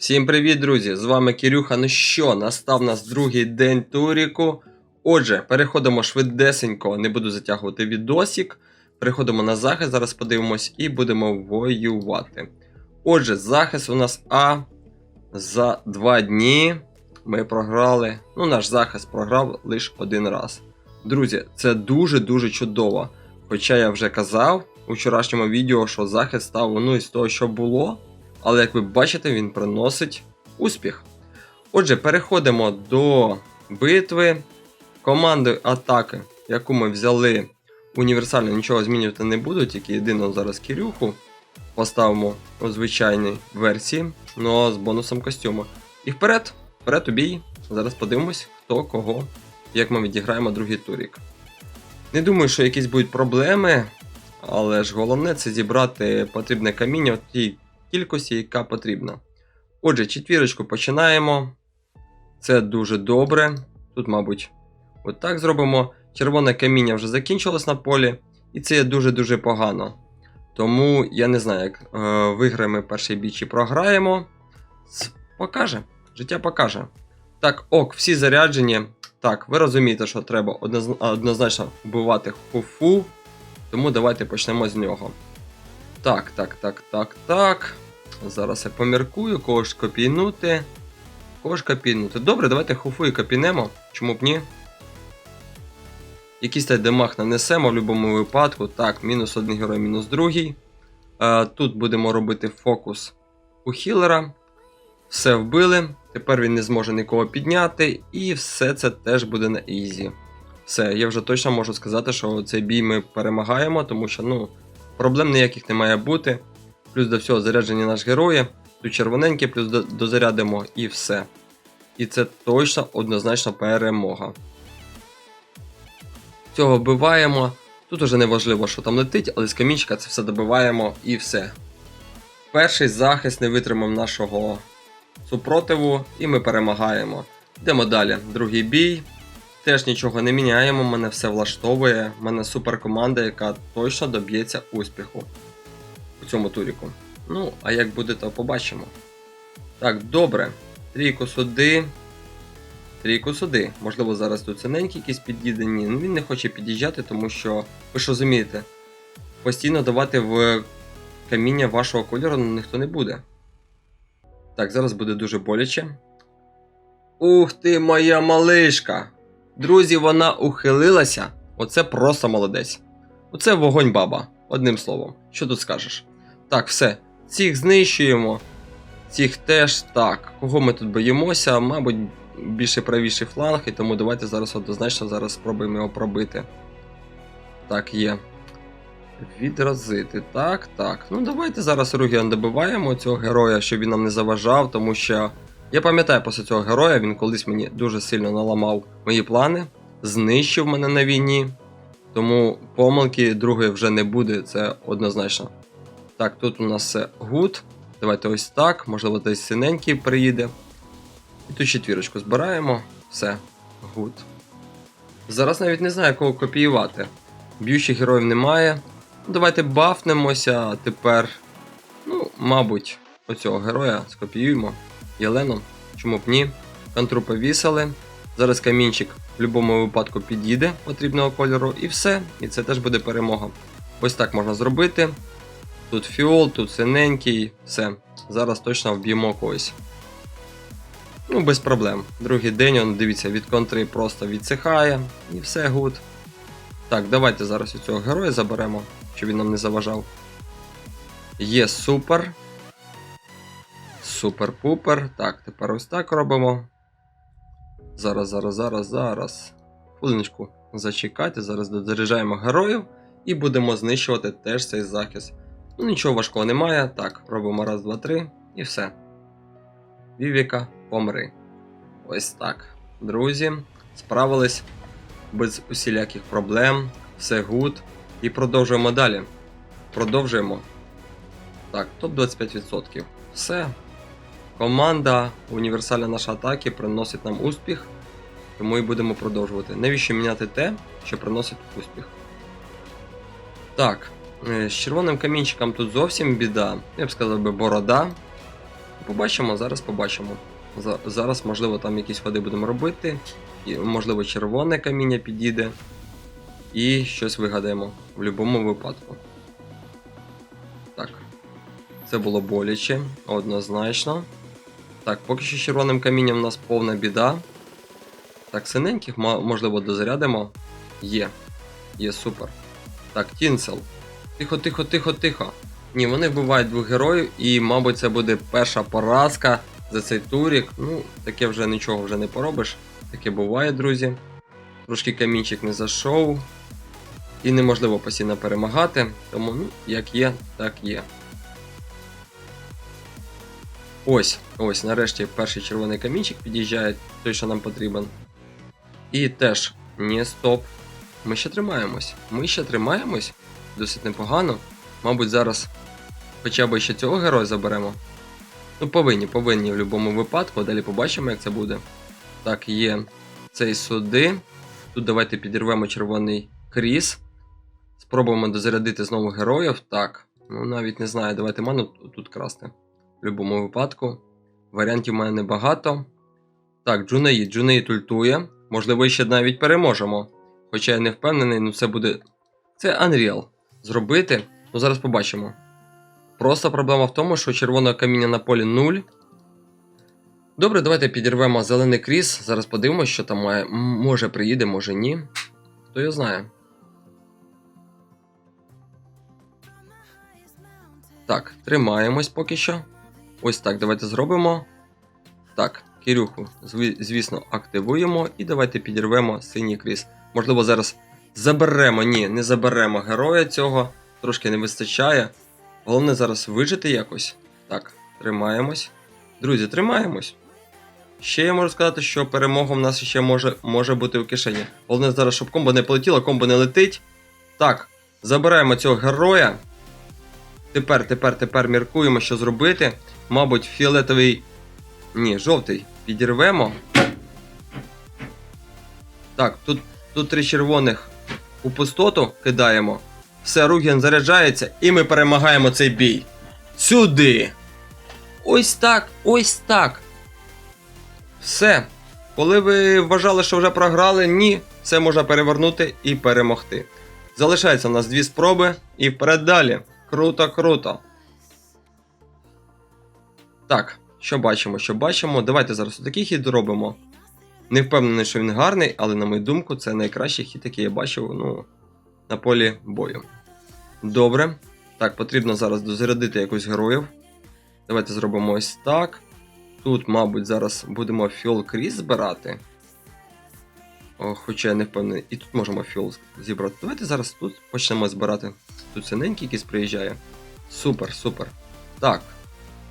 Всім привіт, друзі! З вами Кирюха. Ну що, настав нас другий день туріку. Отже, переходимо швидесенько, не буду затягувати відосик. Переходимо на захист, зараз подивимось і будемо воювати. Отже, захист у нас А. За два дні ми програли. Ну, наш захист програв лише один раз. Друзі, це дуже-дуже чудово. Хоча я вже казав у вчорашньому відео, що захист став ну, із того, що було. Але як ви бачите, він приносить успіх. Отже, переходимо до битви. Командою атаки, яку ми взяли універсально, нічого змінювати не буду, тільки єдино зараз Кирюху поставимо у звичайній версії, ну з бонусом костюму. І вперед, вперед у бій. Зараз подивимось, хто кого, як ми відіграємо другий турік. Не думаю, що якісь будуть проблеми, але ж головне це зібрати потрібне каміння в тій кількості, яка потрібна. Отже, четвірочку починаємо. Це дуже добре. Тут, мабуть, от так зробимо. Червоне каміння вже закінчилось на полі, і це є дуже-дуже погано. Тому я не знаю, як е, виграємо перший бій чи програємо. Покаже. Життя покаже. Так, ок, всі заряджені. Так, ви розумієте, що треба однозначно вбивати хуфу. Тому давайте почнемо з нього. Так, так, так, так, так. Зараз я поміркую, кого ж копійнути. Кого ж копійнути? Добре, давайте хуфу і копійнемо. Чому б ні? Якийсь та демах нанесемо в будь-якому випадку. Так, мінус один герой, мінус другий. Е, тут будемо робити фокус у хілера. Все вбили. Тепер він не зможе нікого підняти. І все це теж буде на ізі. Все, я вже точно можу сказати, що цей бій ми перемагаємо, тому що, ну, проблем ніяких не має бути. Плюс до всього заряджені наш герої. Тут червоненький, плюс дозарядимо і все. І це точно однозначно перемога. Цього вбиваємо. Тут уже не важливо, що там летить, але з камінчика це все добиваємо і все. Перший захист не витримав нашого супротиву, і ми перемагаємо. Йдемо далі. Другий бій. Теж нічого не міняємо, мене все влаштовує. У мене суперкоманда, яка точно доб'ється успіху у цьому туріку. Ну, а як буде, то побачимо. Так, добре. Трійку сюди. Трійку сюди. Можливо, зараз тут синенький якийсь під'їде. Ні, ну він не хоче під'їжджати, тому що, ви ж розумієте, постійно давати в каміння вашого кольору ніхто не буде. Так, зараз буде дуже боляче. Ух ти, моя малишка! Друзі, вона ухилилася. Оце просто молодець. Оце вогонь баба, одним словом. Що тут скажеш? Так, все. Цих знищуємо. Цих теж так. Кого ми тут боїмося? Мабуть, більше правіший фланг, і тому давайте зараз однозначно зараз спробуємо його пробити. Так, є. Відразити. Так, так. Ну давайте зараз Ругіан добиваємо цього героя, щоб він нам не заважав, тому що. Я пам'ятаю після цього героя, він колись мені дуже сильно наламав мої плани, знищив мене на війні. Тому помилки другої вже не буде, це однозначно. Так, тут у нас гуд. Давайте ось так, можливо, десь синенький приїде. І тут четвірочку збираємо. Все, гуд. Зараз навіть не знаю, кого копіювати. Б'ючих героїв немає. Ну, Давайте бафнемося, тепер. Ну, мабуть, оцього героя скопіюємо. Єленом. Чому б ні? Контру повісили. Зараз камінчик в будь-якому випадку підійде потрібного кольору, і все. І це теж буде перемога. Ось так можна зробити. Тут фіол, тут синенький, все. Зараз точно вб'ємо когось. Ну, без проблем. Другий день, он, дивіться, від контри просто відсихає, і все гуд. Так, давайте зараз у цього героя заберемо, щоб він нам не заважав. Є супер. Супер-пупер. Так, тепер ось так робимо. Зараз, зараз, зараз, зараз. Хвилиночку зачекайте, зараз дозаряджаємо героїв і будемо знищувати теж цей захист. Ну, нічого важкого немає. Так, робимо раз, два, три і все. Вівіка, помри. Ось так. Друзі, справились без усіляких проблем. Все гуд. І продовжуємо далі. Продовжуємо. Так, топ 25%. Все. Команда універсальна наша атаки приносить нам успіх, тому і будемо продовжувати. Навіщо міняти те, що приносить успіх? Так, е, з червоним камінчиком тут зовсім біда. Я б сказав би борода. Побачимо, зараз побачимо. Зараз, можливо, там якісь ходи будемо робити. І, можливо, червоне каміння підійде. І щось вигадаємо в будь-якому випадку. Так. Це було боляче, однозначно. Так, поки що з червоним камінням у нас повна біда. Так, синеньких, можливо, дозарядимо. Є. Є супер. Так, Тінсел. Тихо, тихо, тихо, тихо. Ні, вони вбивають двох героїв, і, мабуть, це буде перша поразка за цей турік. Ну, таке вже нічого вже не поробиш. Таке буває, друзі. Трошки камінчик не зайшов. І неможливо постійно перемагати. Тому, ну, як є, так є. Ось, ось, нарешті перший червоний камінчик під'їжджає, той, що нам потрібен. І теж, ні, стоп. Ми ще тримаємось. Ми ще тримаємось. Досить непогано. Мабуть, зараз хоча б ще цього героя заберемо. Ну, повинні, повинні в будь-якому випадку. Далі побачимо, як це буде. Так, є цей сюди. Тут давайте підірвемо червоний кріс. Спробуємо дозарядити знову героїв. Так. Ну навіть не знаю, давайте ману тут красти. В будь-якому випадку. Варіантів мене небагато. Так, Джунеїд. Джунеїд ультує. Можливо, ще навіть переможемо. Хоча я не впевнений, ну це буде. Це Unreal. Зробити. Ну зараз побачимо. Просто проблема в тому, що червоного каміння на полі 0. Добре, давайте підірвемо зелений кріс. Зараз подивимося, що там має. Може приїде, може ні. Хто його знає. Так, тримаємось поки що. Ось так, давайте зробимо. Так, Кирюху, звісно, активуємо і давайте підірвемо синій кріс. Можливо, зараз заберемо. Ні, не заберемо героя цього. Трошки не вистачає. Головне зараз вижити якось. Так, тримаємось. Друзі, тримаємось. Ще я можу сказати, що перемога в нас ще може, може бути в кишені. Головне зараз, щоб комбо не полетіло, комбо не летить. Так, забираємо цього героя. Тепер, тепер, тепер міркуємо, що зробити. Мабуть, фіолетовий. Ні, жовтий. Підірвемо. Так, тут, тут три червоних у пустоту кидаємо. Все, Ругін заряджається, і ми перемагаємо цей бій. Сюди. Ось так, ось так. Все. Коли ви вважали, що вже програли, ні, все можна перевернути і перемогти. Залишається у нас дві спроби і вперед далі. Круто, круто. Так, що бачимо, що бачимо. Давайте зараз такий хід робимо. Не впевнений, що він гарний, але на мою думку, це найкращий хід, який я бачив ну, на полі бою. Добре. Так, потрібно зараз дозарядити якусь героїв. Давайте зробимо ось так. Тут, мабуть, зараз будемо фіол кріс збирати. О, хоча я не впевнений. І тут можемо фіол зібрати. Давайте зараз тут почнемо збирати. Тут синенький якийсь приїжджає. Супер, супер. Так.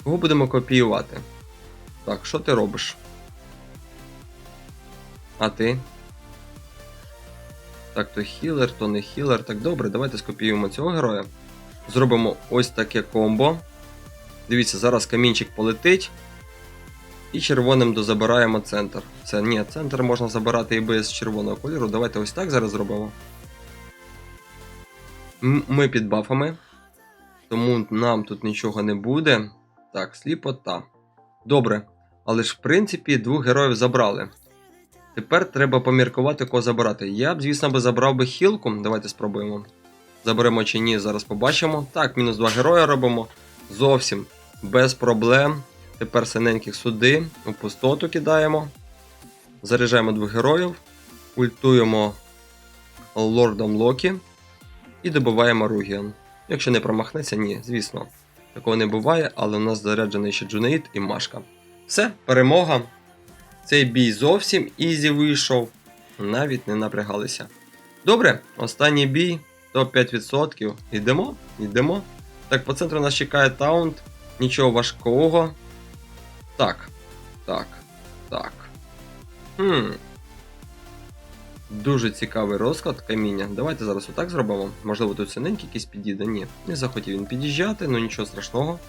Кого будемо копіювати? Так, що ти робиш? А ти? Так, то хілер, то не хілер. Так добре, давайте скопіюємо цього героя. Зробимо ось таке комбо. Дивіться, зараз камінчик полетить. І червоним дозабираємо центр. Це ні, центр можна забирати і без червоного кольору. Давайте ось так зараз зробимо. Ми під бафами. Тому нам тут нічого не буде. Так, сліпота. Добре. Але ж в принципі двох героїв забрали. Тепер треба поміркувати, кого забирати. Я б, звісно, би забрав би хілку. Давайте спробуємо. Заберемо чи ні, зараз побачимо. Так, мінус два героя робимо. Зовсім без проблем. Тепер синеньких сюди, у пустоту кидаємо. Заряджаємо двох героїв. Ультуємо лордом Локі. І добиваємо Ругіан. Якщо не промахнеться, ні, звісно. Такого не буває, але у нас заряджений ще Джунеїд і Машка. Все, перемога. Цей бій зовсім ізі вийшов. Навіть не напрягалися. Добре, останній бій, топ-5%. Йдемо, йдемо. Так, по центру нас чекає таунт. Нічого важкого. Так. Так. Так. Хм. Дуже цікавий розклад каміння. Давайте зараз отак зробимо. Можливо, тут синенький якийсь підійде. Ні, не захотів він під'їжджати, ну нічого страшного.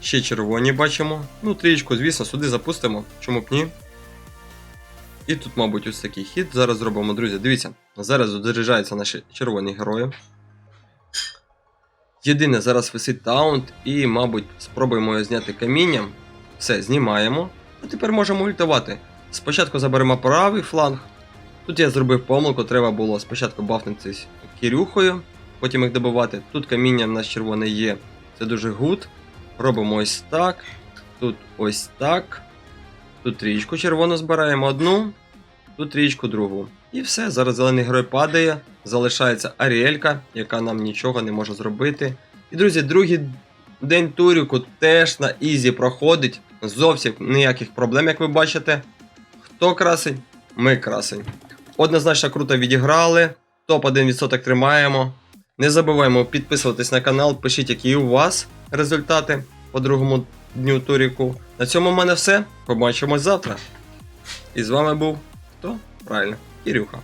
Ще червоні бачимо. Ну, трієчку, звісно, сюди запустимо. Чому б ні? І тут, мабуть, ось такий хід. Зараз зробимо, друзі. Дивіться, зараз заряджаються наші червоні герої. Єдине, зараз висить таунт, і, мабуть, спробуємо його зняти камінням. Все, знімаємо. А тепер можемо ультувати. Спочатку заберемо правий фланг. Тут я зробив помилку, треба було спочатку бафнутися Кірюхою, потім їх добивати. Тут каміння в нас червоне є. Це дуже гуд. Робимо ось так. Тут ось так. Тут трічку червону збираємо одну, тут трічку другу. І все, зараз зелений герой падає, залишається Аріелька, яка нам нічого не може зробити. І, друзі, другий день туріку теж на ізі проходить. Зовсім ніяких проблем, як ви бачите. Хто красень? Ми красень. Однозначно круто відіграли. Топ-1% тримаємо. Не забуваємо підписуватись на канал, пишіть, які у вас результати по другому дню туріку. На цьому в мене все. Побачимось завтра. І з вами був хто? Правильно, Кирюха.